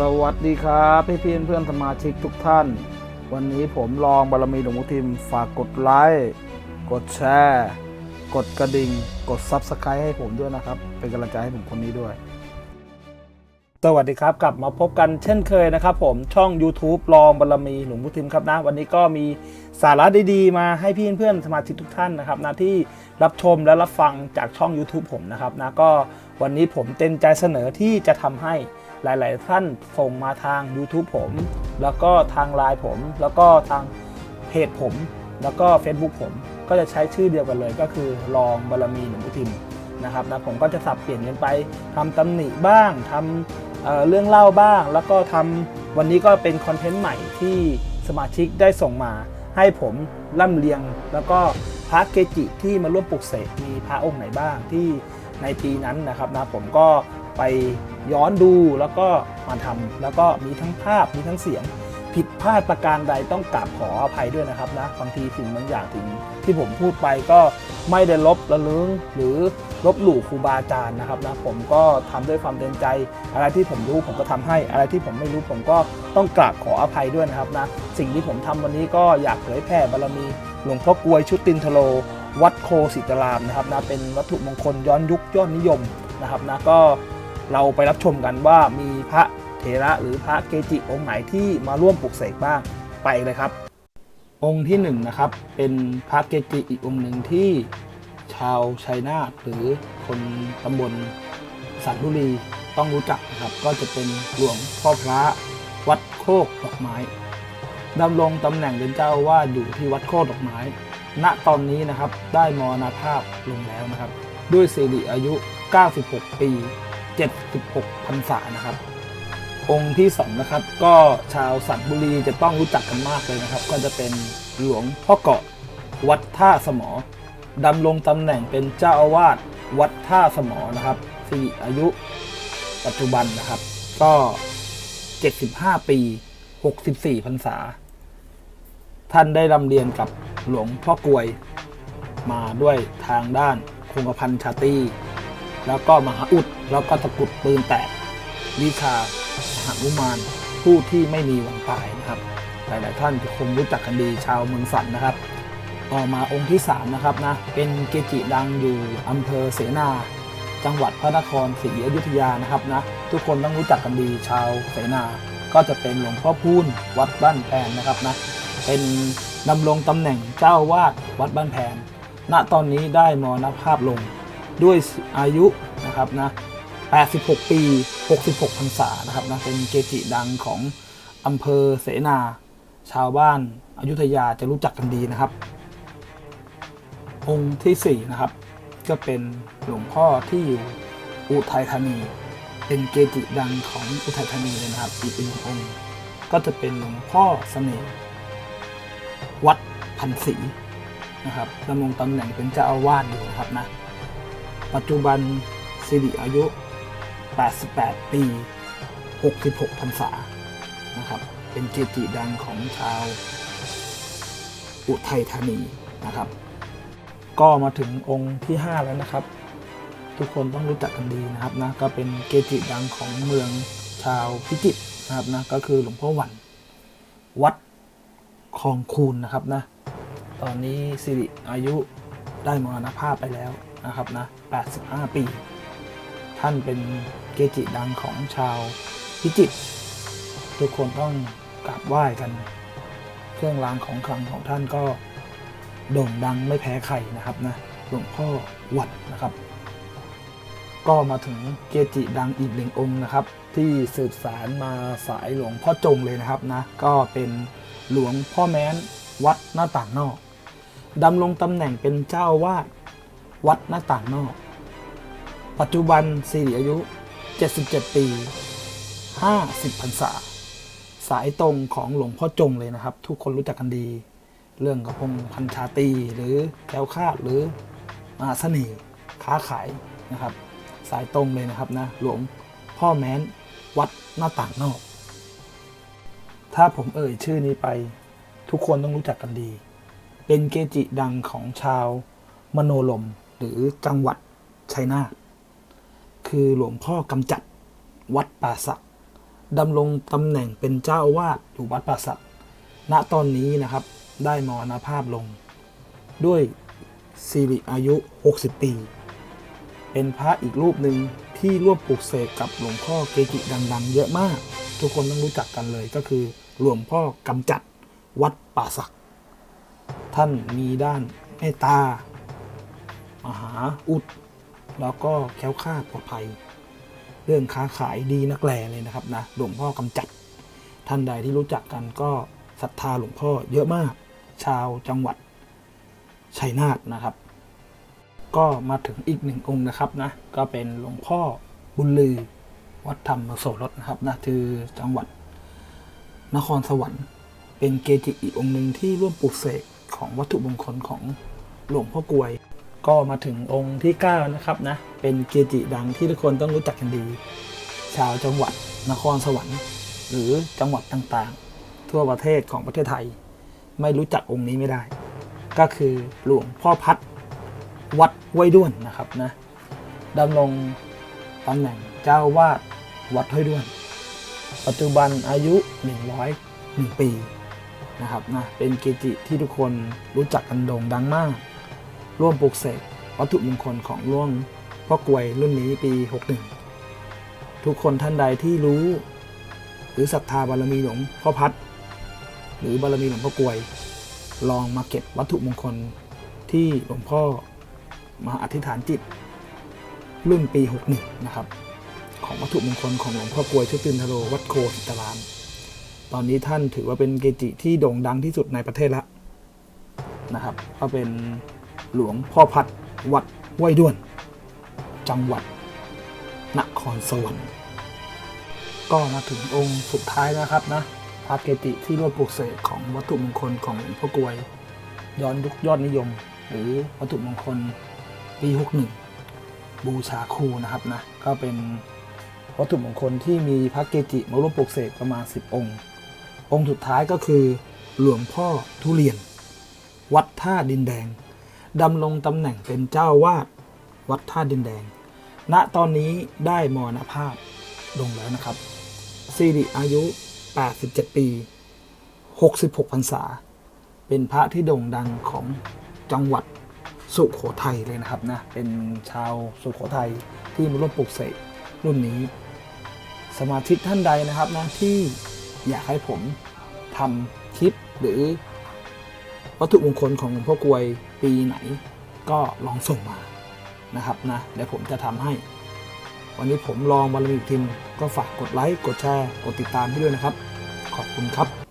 สวัสดีครับพี่พี่เพื่อนสมาชิกทุกท่าน วันนี้ผมลองบารมีหลวงพ่อทิมฝากกดไลค์กดแชร์ กดกระดิ่ง กด Subscribe ให้ผมด้วยนะครับ เป็นกำลังใจให้ผมคนนี้ด้วย สวัสดีครับกลับมาพบกันเช่นเคยนะครับผมช่อง YouTube ลองบารมีหลวงพ่อทิมครับนะ วันนี้ก็มีสาระดีๆ มาให้พี่เพื่อนสมาชิกทุกท่านนะครับนะที่รับชมและรับฟังจากช่อง YouTube ผมนะครับนะก็วันนี้ผมเต็มใจเสนอที่จะทำให้ หลาย ๆ ท่านส่งมาทาง YouTube ผม แล้วก็ทางไลน์ผม แล้วก็ทางเพจผม แล้วก็ Facebook ผม ก็จะใช้ชื่อเดียวกันเลยก็คือลองบารมีหลวงพ่อทิมนะครับนะผมก็จะสับเปลี่ยนกันไปทำตำหนิบ้างทำเเรื่องเล่าบ้าง แล้วก็ทำวันนี้ก็เป็นคอนเทนต์ใหม่ที่สมาชิกได้ส่งมา ให้ผมล่ำเลียง แล้วก็พระเกจิที่มาร่วมปลุกเสกมีพระองค์ไหนบ้างที่ในปีนั้นนะครับนะผมก็ไป ย้อนดูแล้วก็มาทำแล้วก็มีทั้งภาพมีทั้งเสียง ผิดพลาดประการใดต้องกราบขออภัยด้วยนะครับนะบางทีสิ่งบางอย่างถึงที่ผมพูดไปก็ไม่ได้ลบละลึงหรือลบหลู่ครูบาอาจารย์นะครับนะผมก็ทำด้วยความเต็มใจ อะไรที่ผมรู้ผมก็ทำให้ อะไรที่ผมไม่รู้ผมก็ต้องกราบขออภัยด้วยนะครับนะสิ่งที่ผมทำวันนี้ก็อยากเผยแผ่บารมีหลวงพ่อกลวยชุดตินทโล วัดโคสิตารามนะครับนะเป็นวัตถุมงคลย้อนยุคยอดนิยมนะครับนะก็ เราไปรับชมกันว่ามีพระเถระหรือพระเกจิองค์ไหนที่มาร่วมปลุกเสกบ้างไปเลยครับ องค์ที่หนึ่งนะครับเป็นพระเกจิอีกองค์หนึ่งที่ชาวชัยนาทหรือคนตำบลสันบุรีต้องรู้จักนะครับก็จะเป็นหลวงพ่อพระวัดโคกดอกไม้ดำรงตำแหน่งเป็นเจ้าอาวาอยู่ที่วัดโคกดอกไม้ ณตอนนี้นะครับได้มรณภาพลงแล้วนะครับ ด้วยสิริอายุ 96 ปี 76พรรษานะครับ องค์ที่สองนะครับก็ชาวสันบุรีจะต้องรู้จักกันมากเลยนะครับ ก็จะเป็นหลวงพ่อเกาะวัดท่าสมอดำรงตำแหน่งเป็นเจ้าอาวาสวัดท่าสมอนะครับสิริอายุปัจจุบันนะครับ ก็ 75 ปี 64พรรษา ท่านได้รำเรียนกับหลวงพ่อกลวยมาด้วยทางด้านคงกระพันชาตี แล้วก็มหาอุดแล้วก็ตะกุดปืนแตกวิชาหานุมานผู้ที่ไม่มีวันตายนะครับ หลาย ๆ ท่านคงรู้จักกันดีชาวเมืองสันนะครับต่อมาองค์ที่3นะครับนะเป็นเกจิดังอยู่อำเภอเสนา จังหวัดพระนครศรีอยุธยานะครับนะทุกคนต้องรู้จักกันดีชาวเสนา ก็จะเป็นหลวงพ่อพูนวัดบ้านแพนนะครับนะเป็นดำรงตำแหน่งเจ้าวาดวัดบ้านแพนณตอนนี้ได้มรณภาพลง ด้วยอายุนะครับนะ 86 ปี 66พรรษานะครับนะเป็นเกจิดังของอำเภอเสนา ชาวบ้านอายุทยาจะรู้จักกันดีนะครับ องค์ที่สี่นะครับ ก็เป็นหลวงพ่อที่อยู่อุทัยธานี เป็นเกจิดังของอุทัยธานีเลยนะครับ อีกหนึ่งองค์ ก็จะเป็นหลวงพ่อเสน่ห์วัดพันศรีนะครับดำรงตำแหน่งเป็นเจ้าอาวาสอยู่นะครับนะ ปัจจุบันสิริอายุ 88 ปี 66พรรษานะครับ เป็นเกจิดังของชาวอุทัยธานีนะครับ ก็มาถึงองค์ที่ 5 แล้วนะครับ ทุกคนต้องรู้จักกันดีนะครับนะก็เป็นเกจิดังของเมืองชาวพิจิตรนะครับนะก็คือหลวงพ่อวันวัดคลองคูนนะครับนะ ตอนนี้สิริอายุได้มรณภาพไปแล้ว นะครับนะ 85 ปี ท่านเป็นเกจิดังของชาวพิจิตร ทุกคนต้องกราบไหว้กัน เครื่องรางของขลังของท่านก็โด่งดังไม่แพ้ใครนะครับนะ หลวงพ่อวัดนะครับ ก็มาถึงเกจิดังอีกหนึ่งองค์นะครับ ที่สืบสารมาสายหลวงพ่อจงเลยนะครับนะ ก็เป็นหลวงพ่อแม้นวัดหน้าต่างนอกดำรงตำแหน่งเป็นเจ้าวาด วัดหน้าต่างนอก ปัจจุบันสิริอายุ 77 ปี 50พรรษา สายตรงของหลวงพ่อจงเลยนะครับ ทุกคนรู้จักกันดี เรื่องกระพงพันชาตีหรือแคล้วคาดหรือมหาเสน่ห์ค้าขายนะครับ สายตรงเลยนะครับนะหลวงพ่อแม้นวัดหน้าต่างนอก ถ้าผมเอ่ยชื่อนี้ไป ทุกคนต้องรู้จักกันดี เป็นเกจิดังของชาวมโนลม หรือจังหวัดชัยนาทคือหลวงพ่อกำจัดวัดป่าสักดำรงตำแหน่งเป็นเจ้าอาวาสอยู่วัดป่าสักณตอนนี้นะครับได้มรณภาพลง ด้วยสิริอายุ 60 ปี เป็นพระอีกรูปหนึ่งที่ร่วมปลูกเสกกับหลวงพ่อเกจิดังๆ เยอะมาก ทุกคนต้องรู้จักกันเลยก็คือหลวงพ่อกำจัดวัดป่าสักท่านมีด้านเมตตา มหาอุด แล้วก็แค้วคลาดปลอดภัย เรื่องค้าขายดีนักแลเลยนะครับนะหลวงพ่อกำจัด ท่านใดที่รู้จักกันก็ศรัทธาหลวงพ่อเยอะมาก ชาวจังหวัดชัยนาทนะครับ ก็มาถึงอีกหนึ่งองค์นะครับนะก็เป็นหลวงพ่อบุญลือวัดธรรมโสรสนะครับนะคือจังหวัด นครสวรรค์เป็นเกจิอีกองค์หนึ่งที่ร่วมปลูกเสกของวัตถุมงคลของหลวงพ่อกวย ก็มาถึงองค์ที่ 9 นะครับนะ เป็นเกจิดังที่ทุกคนต้องรู้จักกันดี ชาวจังหวัดนครสวรรค์ หรือจังหวัดต่างๆ ทั่วประเทศของประเทศไทย ไม่รู้จักองค์นี้ไม่ได้ ก็คือหลวงพ่อพัดวัดห้วยด้วนนะครับนะดำรงตำแหน่งเจ้าวาดวัดห้วยด้วน ปัจจุบันอายุ 101 ปีนะครับนะเป็นเกจิที่ทุกคนรู้จักกันโด่งดังมาก ร่วมปลูกเสกวัตถุมงคลของหล่วงพ่อกลวยรุ่นนี้ปี 61 ทุกคนท่านใดที่รู้ หรือศรัทธาบารมีหลวงพ่อพัด หรือบารมีหลวงพ่อกลวย ลองมาเก็บวัตถุมงคลที่หลวงพ่อมาอธิษฐานจิต รุ่นปี 61 นะครับ ของวัตถุมงคลของหลวงพ่อกลวยชุตินทโรวัดโคสิตาราม ตอนนี้ท่านถือว่าเป็นเกจิที่โด่งดังที่สุดในประเทศละนะครับก็เป็น หลวงพ่อพัด วัดห้วยด้วน จังหวัด นครสวรรค์ก็มาถึงองค์สุดท้ายนะครับนะพระเกจิที่ร่วมปลูกเสกของวัตถุมงคลของหลวงพ่อกวย ย้อนยุคยอดนิยม หรือวัตถุมงคลปี61บูชาครูนะครับนะก็เป็นวัตถุมงคลที่มีพระเกจิมาร่วมปลูกเสกประมาณ 10 องค์ องค์สุดท้ายก็คือหลวงพ่อทุเรียน วัดท่าดินแดง ดำรงตำแหน่งเป็นเจ้าวาดวัดท่าดินแดง ณ ตอนนี้ได้มรณภาพลงแล้วนะครับสิริอายุ 87 ปี 66พรรษา เป็นพระที่โด่งดังของจังหวัดสุขโขทัยเลยนะครับนะ เป็นชาวสุขโขทัยที่มาร่วมปลูกเสกรุ่นนี้ สมาชิกท่านใดนะครับนะที่อยากให้ผมทำคลิปหรือวัตถุมงคลของหลวงพ่อกลวย ปีไหนก็ลองส่งมานะครับนะเดี๋ยวผมจะทำให้ วันนี้ผมลองบารมีทีมก็ฝากกดไลค์ กดแชร์ กดติดตามให้ด้วยนะครับ ขอบคุณครับ